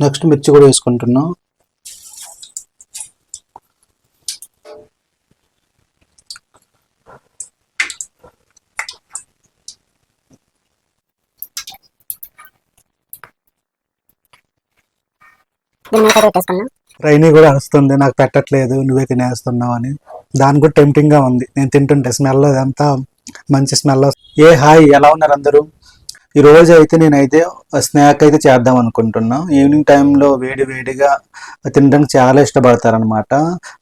Next మిర్చి కూడా వేసుకుంటున్నాం. రైనీ కూడా అరుస్తుంది నాకు పెట్టట్లేదు నువ్వే తినేస్తున్నావు అని. దాని కూడా టెంప్టింగ్గా ఉంది. నేను తింటుంటే స్మెల్ అదంతా మంచి స్మెల్ ఏ హాయ్ ఎలా ఉన్నారు అందరూ? ఈ రోజు అయితే నేనైతే స్నాక్ అయితే చేద్దాం అనుకుంటున్నా. ఈవినింగ్ టైంలో వేడి వేడిగా తినడానికి చాలా ఇష్టపడతారనమాట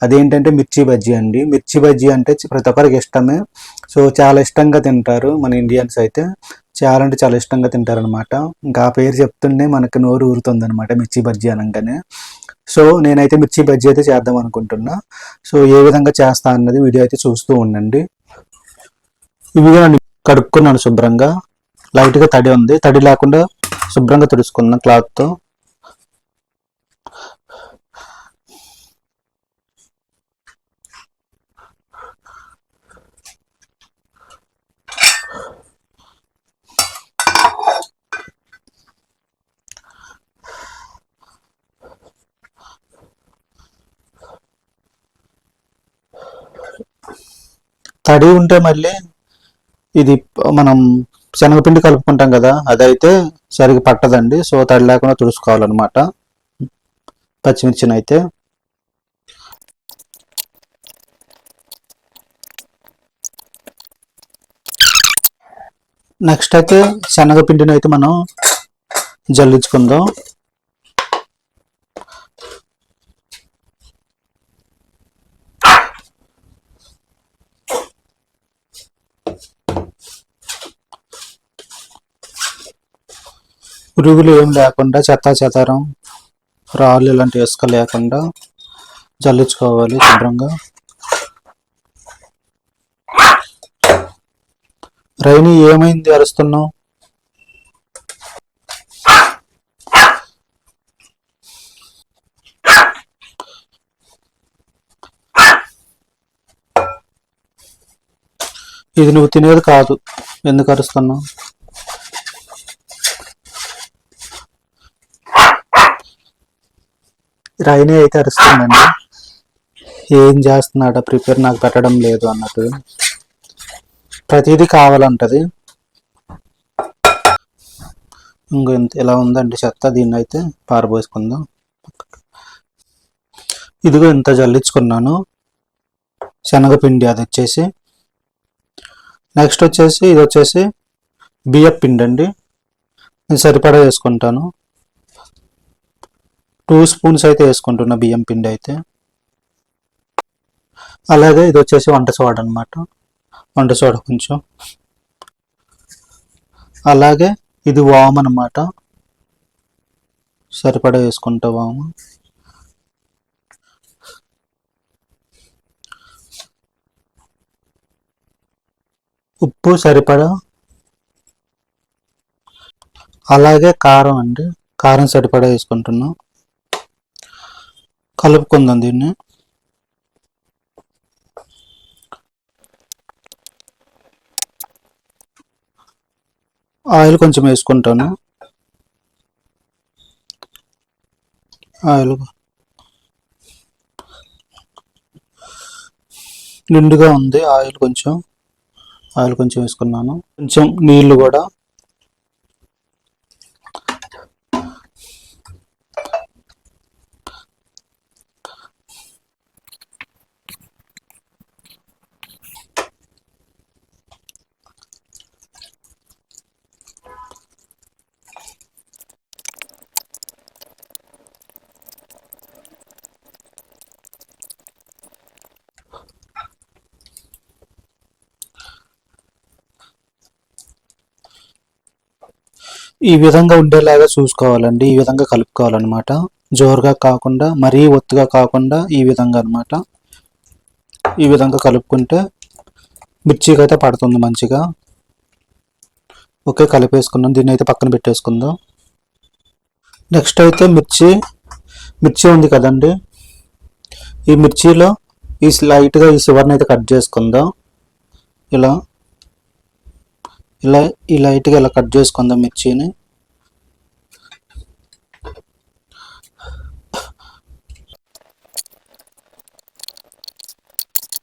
అదేంటంటే మిర్చి బజ్జీ అండి. మిర్చి బజ్జీ అంటే ప్రతి ఒక్కరికి ఇష్టమే. సో చాలా ఇష్టంగా తింటారు మన ఇండియన్స్ అయితే. చాలా అంటే చాలా ఇష్టంగా తింటారనమాట ఇంకా ఆ పేరు చెప్తుండే మనకి నోరు ఊరుతుంది అనమాట మిర్చి బజ్జీ అనగానే. సో నేనైతే మిర్చి బజ్జీ అయితే చేద్దాం అనుకుంటున్నా. సో ఏ విధంగా చేస్తా అన్నది వీడియో అయితే చూస్తూ ఉండండి. ఇవి నేను కడుక్కున్నాను శుభ్రంగా. లైట్గా తడి ఉంది. తడి లేకుండా శుభ్రంగా తుడుచుకున్నాను క్లాత్తో. తడి ఉంటే మళ్ళీ ఇది మనం శనగపిండి కలుపుకుంటాం కదా అదైతే సరిగ్గా పట్టదండి. సో తడి లేకుండా తుడుచుకోవాలన్నమాట. పచ్చిమిర్చిని అయితే నెక్స్ట్ అయితే శనగపిండిని అయితే మనం జల్లించుకుందాం. పురుగులు ఏం లేకుండా చెత్త చెదారం రాళ్ళు ఇలాంటి ఇసుక లేకుండా జల్లించుకోవాలి శుభ్రంగా. రైని ఏమైంది అరుస్తున్నావు? ఇది నువ్వు తినేది కాదు. ఎందుకు అరుస్తున్నావు? రైనే అయితే అరుస్తుందండి. ఏం చేస్తున్నాడా ప్రిపేర్ నాకు పెట్టడం లేదు అన్నట్టు. ప్రతిదీ కావాలంటది. ఇంకో ఇంత ఇలా ఉందండి చెత్త దీన్ని అయితే? పారబోసుకుందాం. ఇదిగో ఇంత జల్లించుకున్నాను. శనగపిండి అది వచ్చేసి. నెక్స్ట్ వచ్చేసి ఇది వచ్చేసి బియ్యం పిండి అండి నేను సరిపడా వేసుకుంటాను. టూ స్పూన్స్ అయితే వేసుకుంటున్నా బియ్యం పిండి అయితే. అలాగే ఇది వచ్చేసి వంట సోడా అనమాట వంట సోడా కొంచెం. అలాగే ఇది వామ్ అనమాట సరిపడా వేసుకుంటా వాము. ఉప్పు సరిపడా. అలాగే కారం అండి. కారం సరిపడా వేసుకుంటున్నాం. కలుపుకుందాం దీన్ని. ఆయిల్ కొంచెం వేసుకుంటాను. ఆయిల్ నిండుగా ఉంది. ఆయిల్ కొంచెం ఆయిల్ కొంచెం వేసుకున్నాను. కొంచెం నీళ్ళు కూడా ఈ విధంగా ఉండేలాగా చూసుకోవాలండి ఈ విధంగా కలుపుకోవాలన్నమాట. జోరుగా కాకుండా మరీ ఒత్తుగా కాకుండా ఈ విధంగా అన్నమాట. ఈ విధంగా కలుపుకుంటే మిర్చికి అయితే పడుతుంది మంచిగా. ఓకే కలిపేసుకున్నాం దీన్ని అయితే పక్కన పెట్టేసుకుందాం. నెక్స్ట్ అయితే మిర్చి మిర్చి ఉంది కదండి. ఈ మిర్చిలో ఈ లైట్గా ఈ సివర్ని అయితే కట్ చేసుకుందాం. ఇలా ఇలా ఈ లైట్గా ఇలా కట్ చేసుకుందాం మిర్చిని.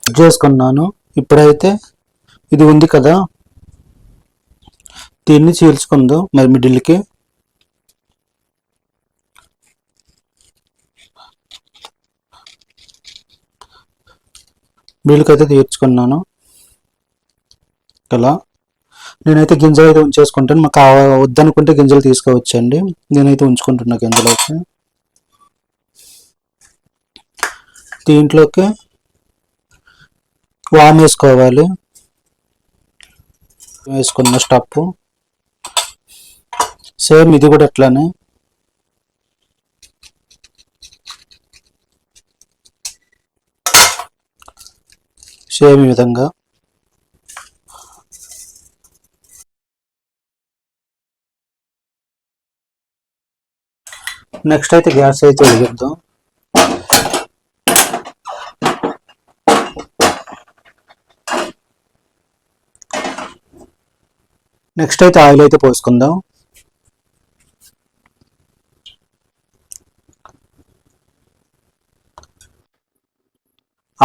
కట్ చేసుకున్నాను. ఇప్పుడైతే ఇది ఉంది కదా. దీన్ని చీల్చుకుందాం మరి మిడిల్కి మిడిల్కి అయితే తీర్చుకున్నాను. ఇలా. నేనైతే గింజలు అయితే ఉంచేసుకుంటాను. మాకు వద్దనుకుంటే గింజలు తీసుకోవచ్చండి. నేనైతే ఉంచుకుంటున్నా గింజలోకి దీంట్లోకి వామ్ వేసుకోవాలి. వేసుకున్న స్టప్పు సేమ్ ఇది కూడా అట్లానే. సేమ్ ఈ విధంగా. నెక్స్ట్ అయితే గ్యాస్ అయితే వెలిగిద్దాం నెక్స్ట్ అయితే ఆయిల్ అయితే పోసుకుందాం.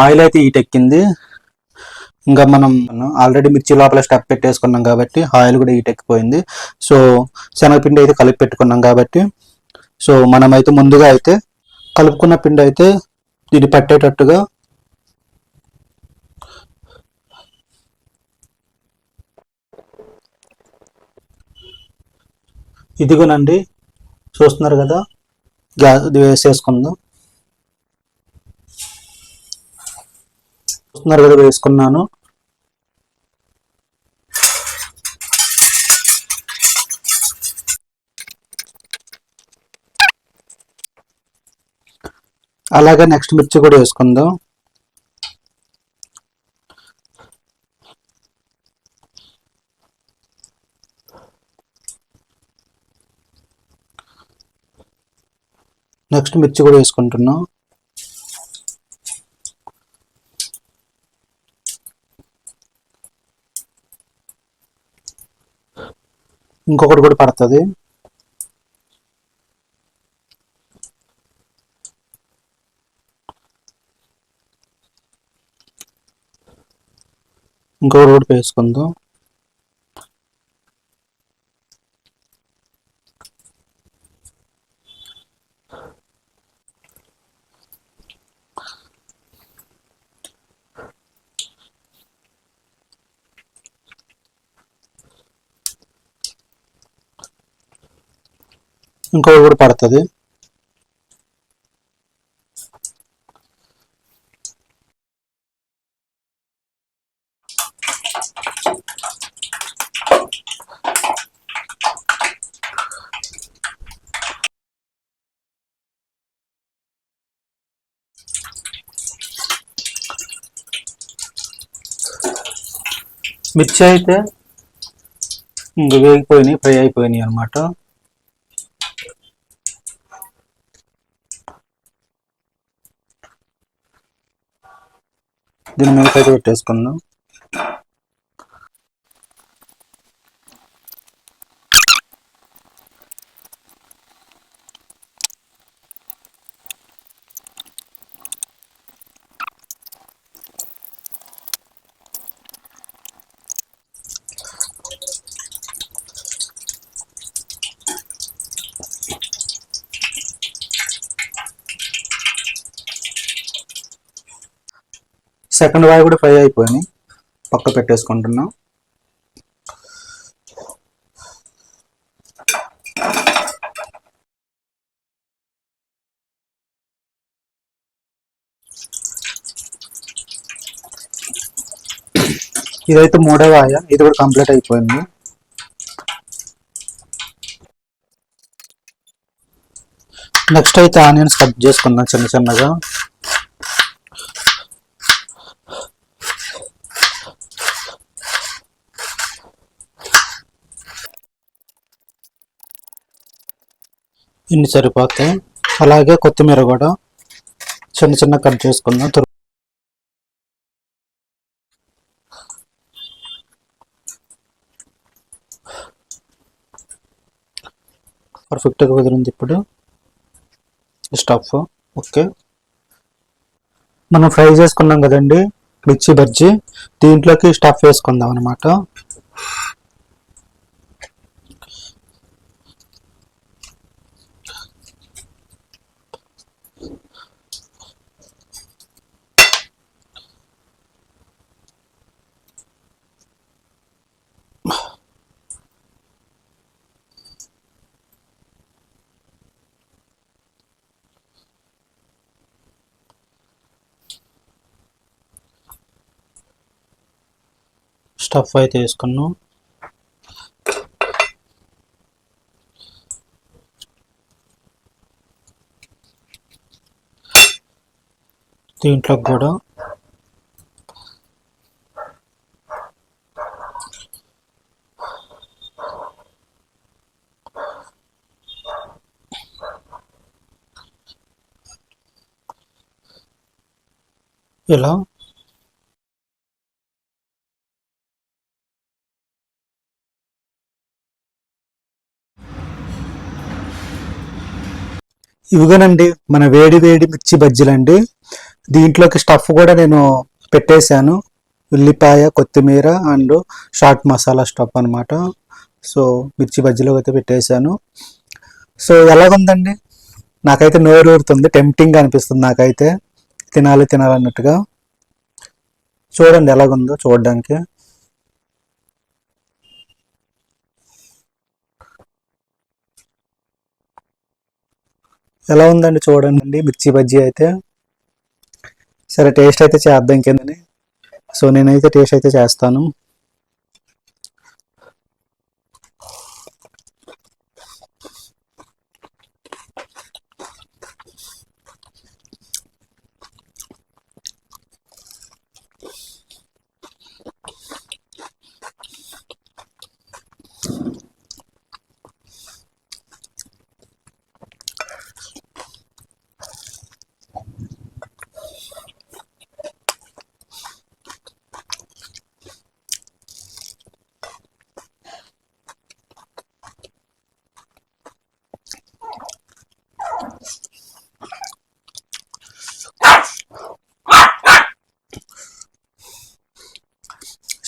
ఆయిల్ అయితే ఈట్ ఎక్కింది. ఇంకా మనం ఆల్రెడీ మిర్చి లోపల స్టెప్ పెట్టేసుకున్నాం కాబట్టి ఆయిల్ కూడా ఈట్ ఎక్కిపోయింది. సో శనగపిండి అయితే కలిపి పెట్టుకున్నాం కాబట్టి సో మనమైతే ముందుగా అయితే కలుపుకున్న పిండి అయితే ఇది పట్టేటట్టుగా ఇదిగోనండి చూస్తున్నారు కదా గ్యాస్ ఇది వేసేసుకుందాం. చూస్తున్నారు కదా వేసుకున్నాను. అలాగే నెక్స్ట్ మిర్చి కూడా వేసుకుందాం. నెక్స్ట్ మిర్చి కూడా వేసుకుంటున్నాం. ఇంకొకటి కూడా పడుతుంది. ఇంకో రోడ్ వేసుకుందాం. ఇంకో కూడా పడుతుంది. మిర్చి అయితే ఇంకా వేగిపోయినాయి ఫ్రై అయిపోయినాయి అనమాట దీని మీద పెట్టేసుకున్నాం సెకండ్ వాయి కూడా ఫ్రై అయిపోయింది పక్క పెట్టేసుకుంటున్నాం. ఇదైతే మూడో వాయ. ఇది కూడా కంప్లీట్ అయిపోయింది. నెక్స్ట్ అయితే ఆనియన్స్ కట్ చేసుకుందాం చిన్న చిన్నగా. ఇన్ని సరిపోతాయి. అలాగే కొత్తిమీర కూడా చిన్న చిన్న కట్ చేసుకుందాం. తురు- పర్ఫెక్ట్గా కుదిరింది ఇప్పుడు. స్టఫ్. ఓకే. మనం ఫ్రై చేసుకున్నాం కదండి మిర్చి బజ్జీ. దీంట్లోకి స్టఫ్ వేసుకుందాం అనమాట స్టఫ్ అయితే వేసుకున్నాం. దీంట్లో కూడా ఇలా ఇవిగోనండి మన వేడి వేడి మిర్చి బజ్జీలండి. దీంట్లోకి స్టఫ్ కూడా నేను పెట్టేశాను. ఉల్లిపాయ కొత్తిమీర అండ్ షార్ట్ మసాలా స్టఫ్ అనమాట సో మిర్చి బజ్జీలో అయితే పెట్టేశాను. సో ఎలాగుందండి? నాకైతే నోరు ఊరుతుంది. టెంప్టింగ్ అనిపిస్తుంది నాకైతే. తినాలి తినాలన్నట్టుగా చూడండి ఎలాగుందో చూడడానికి. ఎలా ఉందండి చూడండి మిర్చి బజ్జీ అయితే. సరే టేస్ట్ అయితే చేద్దాం కిందని సో నేనైతే టేస్ట్ అయితే చేస్తాను.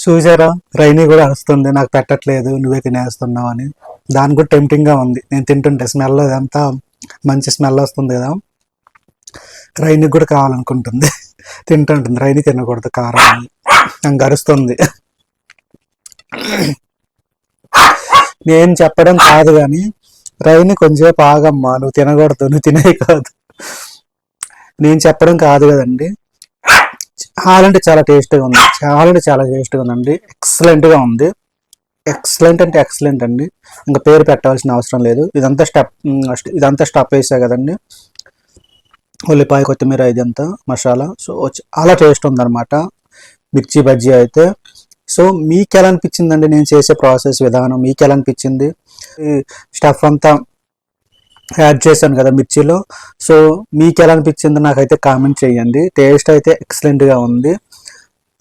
చూసారా? రైనీ కూడా అరుస్తుంది. నాకు పెట్టట్లేదు నువ్వే తినేస్తున్నావు అని. దాని కూడా టెంప్టింగ్గా ఉంది. నేను తింటుంటే స్మెల్ అదంతా మంచి స్మెల్ వస్తుంది కదా. రైనీ కూడా కావాలనుకుంటుంది. తింటుంటుంది. రైని తినకూడదు. కారం అని. నాకు అరుస్తుంది. నేను చెప్పడం కాదు కానీ రైని కొంచెంసేపు ఆగమ్మా నువ్వు తినకూడదు. నువ్వు తినే కాదు. నేను చెప్పడం కాదు కదండి. చాలా అంటే చాలా టేస్ట్గా ఉంది. చాలా అంటే చాలా టేస్ట్గా ఉందండి. ఎక్సలెంట్గా ఉంది. ఎక్సలెంట్ అంటే ఎక్సలెంట్ అండి. ఇంకా పేరు పెట్టాల్సిన అవసరం లేదు. ఇదంతా స్టెప్ ఇదంతా స్టప్ వేసా కదండి. ఉల్లిపాయ కొత్తిమీర ఇదంతా మసాలా. సో చాలా టేస్ట్ ఉందన్నమాట. మిర్చి బజ్జీ అయితే. సో మీకు ఎలా అనిపించిందండి నేను చేసే ప్రాసెస్ విధానం? మీకు ఎలా అనిపించింది స్టఫ్ అంతా యాడ్ చేశాను కదా మిర్చిలో. సో మీకు ఎలా అనిపించిందో నాకైతే కామెంట్ చేయండి. టేస్ట్ అయితే ఎక్సలెంట్గా ఉంది.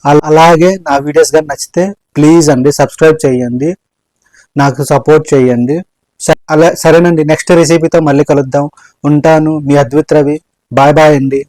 అలాగే నా వీడియోస్ కానీ నచ్చితే ప్లీజ్ అండి సబ్స్క్రైబ్ చేయండి. నాకు సపోర్ట్ చేయండి. స- అలా సరేనండి. నెక్స్ట్ రెసిపీతో మళ్ళీ కలుద్దాం. ఉంటాను మీ అద్విత్ రవి. బాయ్ బాయ్ అండి.